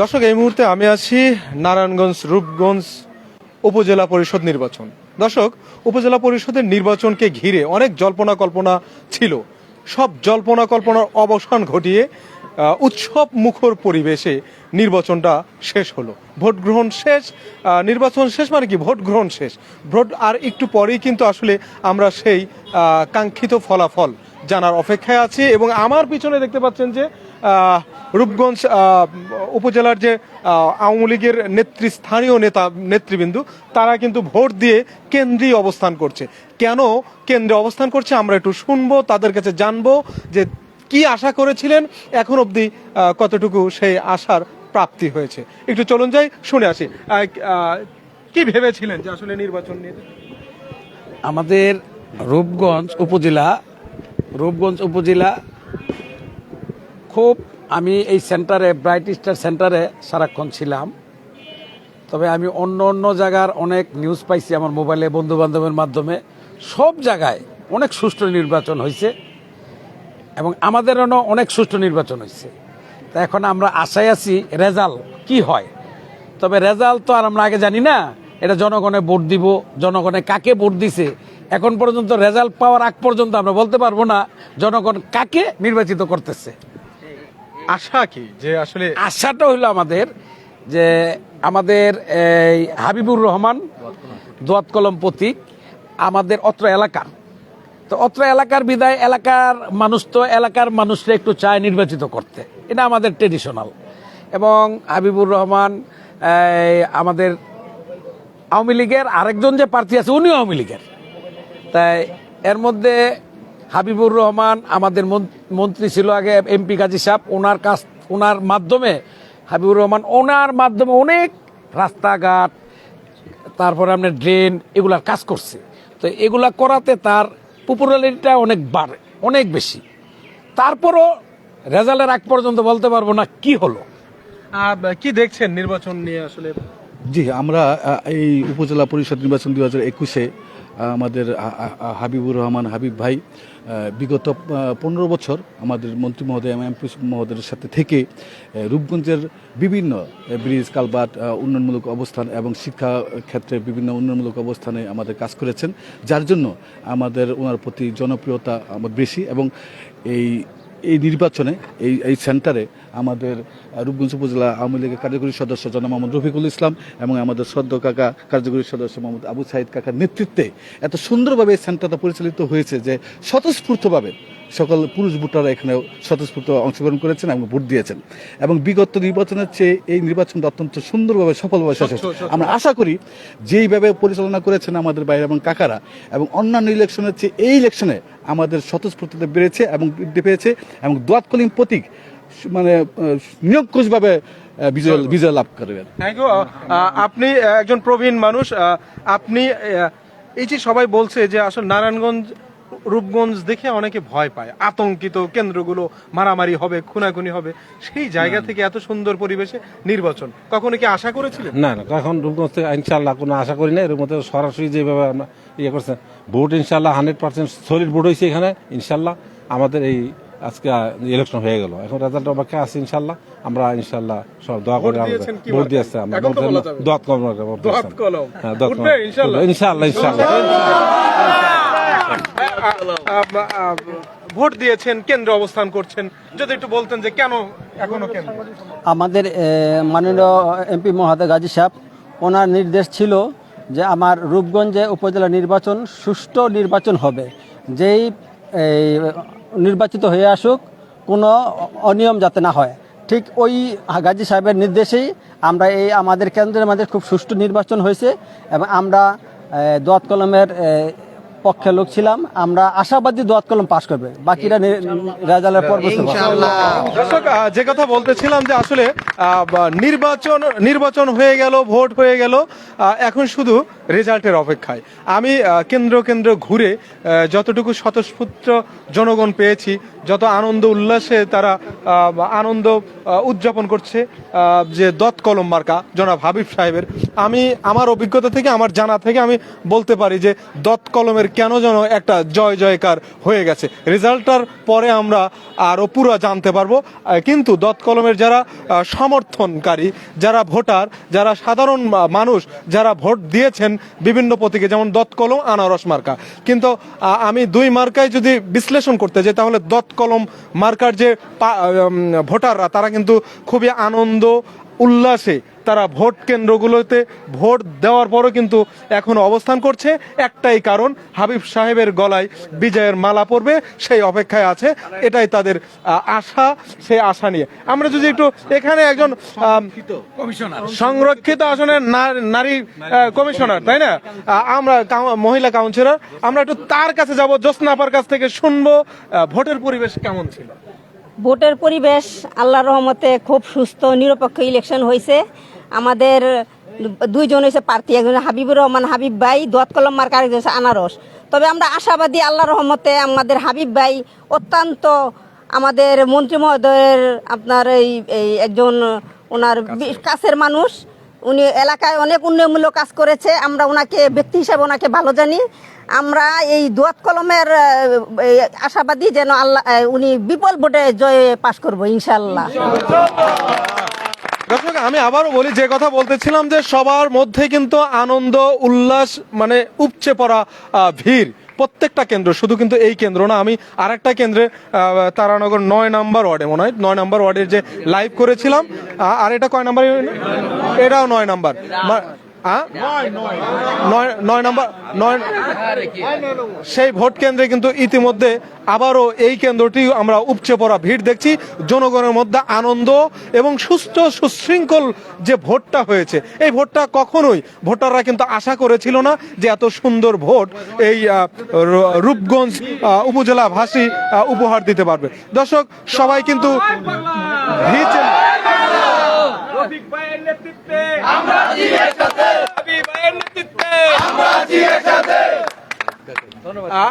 দর্শক, এই মুহূর্তে আমি আছি নারায়ণগঞ্জ রূপগঞ্জ উপজেলা পরিষদ নির্বাচন। দর্শক, উপজেলা পরিষদের নির্বাচনকে ঘিরে অনেক জল্পনা কল্পনা ছিল। সব জল্পনা কল্পনার অবসান ঘটিয়ে উৎসব মুখর পরিবেশে নির্বাচনটা শেষ হলো। ভোট গ্রহণ শেষ নির্বাচন শেষ মানে কি? ভোট গ্রহণ শেষ। ভোট আর একটু পরেই কিন্তু আসলে আমরা সেই কাঙ্ক্ষিত ফলাফল জানার অপেক্ষায় আছি এবং আমার পিছনে দেখতে পাচ্ছেন যে রূপগঞ্জ উপজেলার যে আওয়ামী লীগের নেতৃস্থানীয় নেতা, নেতৃবৃন্দু, তারা কিন্তু ভোট দিয়ে কেন্দ্রে অবস্থান করছে। কেন কেন্দ্রে অবস্থান করছে আমরা একটু শুনব, তাদের কাছে জানব যে কি আশা করেছিলেন, এখন অবধি কতটুকু সেই আশার প্রাপ্তি হয়েছে। একটু চলুন যাই, শুনে আসি। কি ভেবেছিলেন যে আসলে নির্বাচন নিয়ে? আমাদের রূপগঞ্জ উপজেলা রূপগঞ্জ উপজেলা খুব আমি এই সেন্টারে, ব্রাইট স্টার সেন্টারে সারাক্ষণ ছিলাম। তবে আমি অন্য অন্য জায়গার অনেক নিউজ পাইছি আমার মোবাইলে বন্ধু বান্ধবের মাধ্যমে। সব জায়গায় অনেক সুষ্ঠু নির্বাচন হয়েছে এবং আমাদের অনেক সুষ্ঠু নির্বাচন হয়েছে তা এখন আমরা আশায় আছি রেজাল্ট কি হয়। তবে রেজাল্ট তো আর আমরা আগে জানি না, এটা জনগণে ভোট দিব, জনগণে কাকে ভোট দিছে। এখন পর্যন্ত রেজাল্ট পাওয়ার আগ পর্যন্ত আমরা বলতে পারব না, জনগণ কাকে নির্বাচিত করতেছে। আশা কি? যে আসলে আশাটা হলো আমাদের যে আমাদের এই হাবিবুর রহমান দোয়াত কলম প্রতীক আমাদের অত্র এলাকার। তো অত্র এলাকার বিদায়, এলাকার মানুষ তো এলাকার মানুষরা একটু চায় নির্বাচিত করতে। এটা আমাদের ট্রেডিশনাল এবং হাবিবুর রহমান আমাদের আওয়ামী লীগের আরেকজন যে প্রার্থী আছে, উনিও আওয়ামী লীগের। তাই এর মধ্যে হাবিবুর রহমান আমাদের মন্ত্রী ছিল আগে এমপি গাজী সাহেব ওনার কাজ ওনার মাধ্যমে হাবিবুর রহমান ওনার মাধ্যমে অনেক রাস্তাঘাট তারপরে আপনার ড্রেন এগুলার কাজ করছে। তো এগুলা করাতে তার পপুলারিটিটা অনেক বাড়ে অনেক বেশি। তারপরও রেজাল্টের আগ পর্যন্ত বলতে পারব না কি হলো। কি দেখছেন নির্বাচন নিয়ে আসলে? জি আমরা এই উপজেলা পরিষদ নির্বাচন দুই হাজার একুশে আমাদের হাবিবুর রহমান হাবিব ভাই বিগত পনেরো বছর আমাদের মন্ত্রী মহোদয় এমপি মহোদয়ের সাথে থেকে রূপগঞ্জের বিভিন্ন ব্রিজ, কালবাট উন্নয়নমূলক অবস্থান এবং শিক্ষা ক্ষেত্রে বিভিন্ন উন্নয়নমূলক অবস্থানে আমাদের কাজ করেছেন, যার জন্য আমাদের ওনার প্রতি জনপ্রিয়তা আমার বেশি এবং এই নির্বাচনে, এই এই সেন্টারে আমাদের রূপগঞ্জ উপজেলা আওয়ামী লীগের কার্যকরী সদস্য জনাব মোহাম্মদ রফিকুল ইসলাম এবং আমাদের সদ্য কাকা কার্যকরী সদস্য মোহাম্মদ আবু সাইদ কাকার নেতৃত্বে এত সুন্দরভাবে এই সেন্টারটা পরিচালিত হয়েছে যে স্বতঃস্ফূর্তভাবে সকল পুরুষ ভোটাররা এখানে স্বতঃস্ফূর্ত অংশগ্রহণ করেছেন এবং ভোট দিয়েছেন। এবং বিগত নির্বাচনের চেয়ে এই নির্বাচনটা অত্যন্ত সুন্দরভাবে সফলভাবে শেষ হয়েছে। আমরা আশা করি যেইভাবে পরিচালনা করেছেন আমাদের বাইরে এবং কাকারা এবং অন্যান্য ইলেকশনের চেয়ে এই ইলেকশনে আমাদের স্বতঃস্ফূর্ততা বেড়েছে এবং বৃদ্ধি পেয়েছে এবং দোয়াত কলিম প্রতীক মানে আহ, বিজয় বিজয় লাভ করবেন। থ্যাংক ইউ আপনি একজন প্রবীণ মানুষ আপনি এই যে সবাই বলছে যে আসলে নারায়ণগঞ্জ রূপগঞ্জ দেখে অনেকে ভয় পায়। আতঙ্কিত কেন্দ্রগুলো মারামারি হবে খুনাখুনি হবে। সেই জায়গা থেকে এত সুন্দর পরিবেশে নির্বাচন। কখনো কি আশা করেছিলেন? না না এখন রূপগঞ্জ থেকে ইনশাল্লাহ কোনো আশা করি না এর মধ্যে সরাসরি যেভাবে আমরা ইয়ে করছেন ভোট ইনশাল্লাহ হান্ড্রেড পার্সেন্ট সলিড ভোট হয়েছে এখানে ইনশাল্লাহ আমাদের এই আজকে ইলেকশন হয়ে গেল। এখন রেজাল্ট অপেক্ষা আছে ইনশাল্লাহ আমরা ইনশাল্লাহ সব দোয়া করে ভোট দিয়েছে আমরা। দোয়াত কলম করে ভোট ভোট দিয়েছেন, কেন্দ্রে অবস্থান করছেন। যদি একটু বলতেন যে কেন এখনও কেন্দ্র? আমাদের মাননীয় এমপি মহাদা গাজী সাহেব, ওনার নির্দেশ ছিল যে আমার রূপগঞ্জে উপজেলা নির্বাচন, সুষ্ঠু নির্বাচন হবে। যেই নির্বাচিত হয়ে আসুক, কোনো অনিয়ম যাতে না হয়। ঠিক ওই গাজী সাহেবের নির্দেশেই আমরা এই আমাদের কেন্দ্রের মাঝে খুব সুষ্ঠু নির্বাচন হয়েছে এবং আমরা দোয়াত কলমের পক্ষে লোক ছিলাম। আমরা আশাবাদী দোয়াত কলম পাশ করবে। বাকিরা রেজাল্টের পর বুঝতে। দর্শক যে কথা বলতেছিলাম যে আসলে নির্বাচন নির্বাচন হয়ে গেল ভোট হয়ে গেল এখন শুধু রেজাল্টের অপেক্ষায়। আমি কেন্দ্র কেন্দ্র ঘুরে যতটুকু স্বতঃস্ফূর্ত জনগণ পেয়েছি যত আনন্দ উল্লাসে তারা আনন্দ উদযাপন করছে যে দত কলম মার্কা, জনাব হাবিব সাহেবের, আমি আমার অভিজ্ঞতা থেকে, আমার জানা থেকে আমি বলতে পারি যে দত কলমের কেন যেন একটা জয় জয়কার হয়ে গেছে। রেজাল্টটার পরে আমরা আরও পুরো জানতে পারব কিন্তু দত কলমের যারা সমর্থনকারী, যারা ভোটার, যারা সাধারণ মানুষ, যারা ভোট দিয়েছেন বিভিন্ন প্রতীকে, যেমন দত কলম, আনারস মার্কা। কিন্তু আমি দুই মার্কায় যদি বিশ্লেষণ করতে যাই, তাহলে দত কলম মার্কার যে ভোটাররা তারা কিন্তু খুবই আনন্দ উল্লাসে তারা ভোট কেন্দ্রগুলোতে ভোট দেওয়ার পরও কিন্তু এখন অবস্থান করছে। একটাই কারণ হাবিব সাহেবের গলায় বিজয়ের মালা পড়বে সেই অপেক্ষায় আছে। এটাই তাদের আশা সেই আশা নিয়ে। আমরা যদি একটু এখানে একজন সংরক্ষিত আসনের নারী কমিশনার তাই না? আমরা মহিলা কাউন্সিলর আমরা একটু তার কাছে যাব জোসনাপার কাছ থেকে শুনব ভোটের পরিবেশ কেমন ছিল? ভোটের পরিবেশ আল্লাহর রহমতে খুব সুস্থ নিরপেক্ষ ইলেকশন হয়েছে আমাদের দুইজন হয়েছে প্রার্থী একজন হাবিবুর রহমান হাবিব ভাই দোয়াত কলম মার্কা আরেকজন হচ্ছে আনারস। তবে আমরা আশাবাদী আল্লাহ রহমতে আমাদের হাবিব ভাই অত্যন্ত আমাদের মন্ত্রী মহোদয়ের আপনার এই এই একজন ওনার কাছের মানুষ। উনি এলাকায় অনেক উন্নয়নমূলক কাজ করেছে। আমরা ওনাকে ব্যক্তি হিসাবে ওনাকে ভালো জানি। আমরা এই দোয়াত কলমের আশাবাদী যেন আল্লাহ উনি বিপুল ভোটে জয়ে পাশ করব ইনশাল্লাহ দর্শক, আমি আবারও বলি, যে কথা বলতেছিলাম যে সবার মধ্যে কিন্তু আনন্দ, উল্লাস মানে উপচে পড়া ভিড়। প্রত্যেকটা কেন্দ্র, শুধু কিন্তু এই কেন্দ্র না, আমি আর একটা কেন্দ্রে তারানগর নয় নাম্বার ওয়ার্ডে, মনে হয়, নয় নাম্বার ওয়ার্ডের যে লাইভ করেছিলাম আর এটা কয় নাম্বার এটাও নয় নাম্বার? নয় নয়। নাম্বার নয় সেই ভোট কেন্দ্রে কিন্তু ইতিমধ্যে আবারও এই কেন্দ্রটি আমরা উপচে পড়া ভিড় দেখছি। জনগণের মধ্যে আনন্দ এবং সুস্থ সুশৃঙ্খল যে ভোটটা হয়েছে এই ভোটটা কখনোই ভোটাররা কিন্তু আশা করেছিল না যে এত সুন্দর ভোট এই রূপগঞ্জ উপজেলা ভাসী আহ, উপহার দিতে পারবে। দর্শক সবাই কিন্তু ভিড়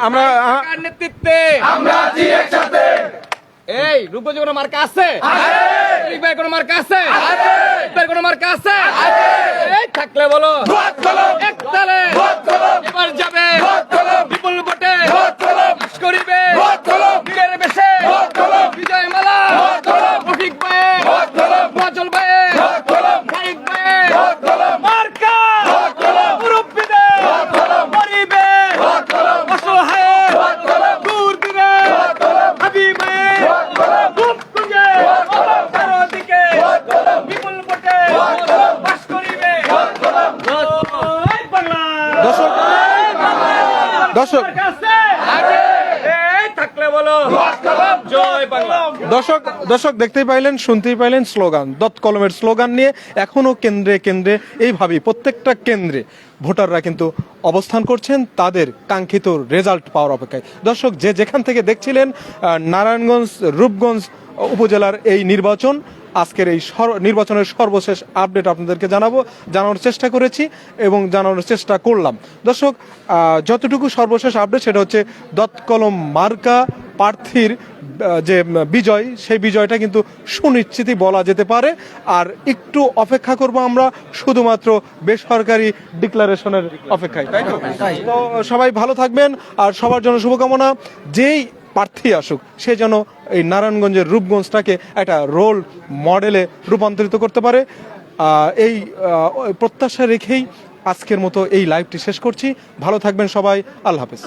আমরা আহ, নেতৃত্বে। আমরা আছি একসাথে এই রূপগঞ্জে কোনো মার্কা আছে? আছে। ভাই কোনো মার্কা আছে? আছে। কোনো মার্কা আছে? আছে। এই থাকলে বলো। এক তালে এবার যাবে। বিপুল ভোটে পাস করিবে বীরের বেশে বিজয় মালা রফিক ভাই মজল ভাই শাহিদ ভাই মার্কা। মুরব্বিদে গরিবে অসহায় দূর দিনে হাবিবে রূপগঞ্জে চারদিকে বিপুল ভোটে পাস করিবে। দর্শক। দর্শক। এই থাকলে বাংলা। দর্শক দর্শক দেখতেই পাইলেন, শুনতেই পাইলেন স্লোগান, দত কলমের স্লোগান নিয়ে এখনও কেন্দ্রে কেন্দ্রে, এইভাবেই প্রত্যেকটা কেন্দ্রে ভোটাররা কিন্তু অবস্থান করছেন তাদের কাঙ্ক্ষিত রেজাল্ট পাওয়ার অপেক্ষায়। দর্শক, যে যেখান থেকে দেখছিলেন নারায়ণগঞ্জ, রূপগঞ্জ উপজেলার এই নির্বাচন, আজকের এই নির্বাচনের সর্বশেষ আপডেট আপনাদেরকে জানাব, জানানোর চেষ্টা করেছি এবং জানানোর চেষ্টা করলাম। দর্শক যতটুকু সর্বশেষ আপডেট, সেটা হচ্ছে দৎকলম মার্কা প্রার্থীর যে বিজয় সেই বিজয়টা কিন্তু সুনিশ্চিতই বলা যেতে পারে। আর একটু অপেক্ষা করব আমরা শুধুমাত্র বেসরকারি ডিক্লারেশনের অপেক্ষায় তাই তো? তো সবাই ভালো থাকবেন আর সবার জন্য শুভকামনা। যেই প্রার্থী আসুক সে যেন এই নারায়ণগঞ্জের রূপগঞ্জটাকে একটা রোল মডেলে রূপান্তরিত করতে পারে। এই প্রত্যাশা রেখেই আজকের মতো এই লাইভটি শেষ করছি। ভালো থাকবেন সবাই আল্লাহ হাফেজ।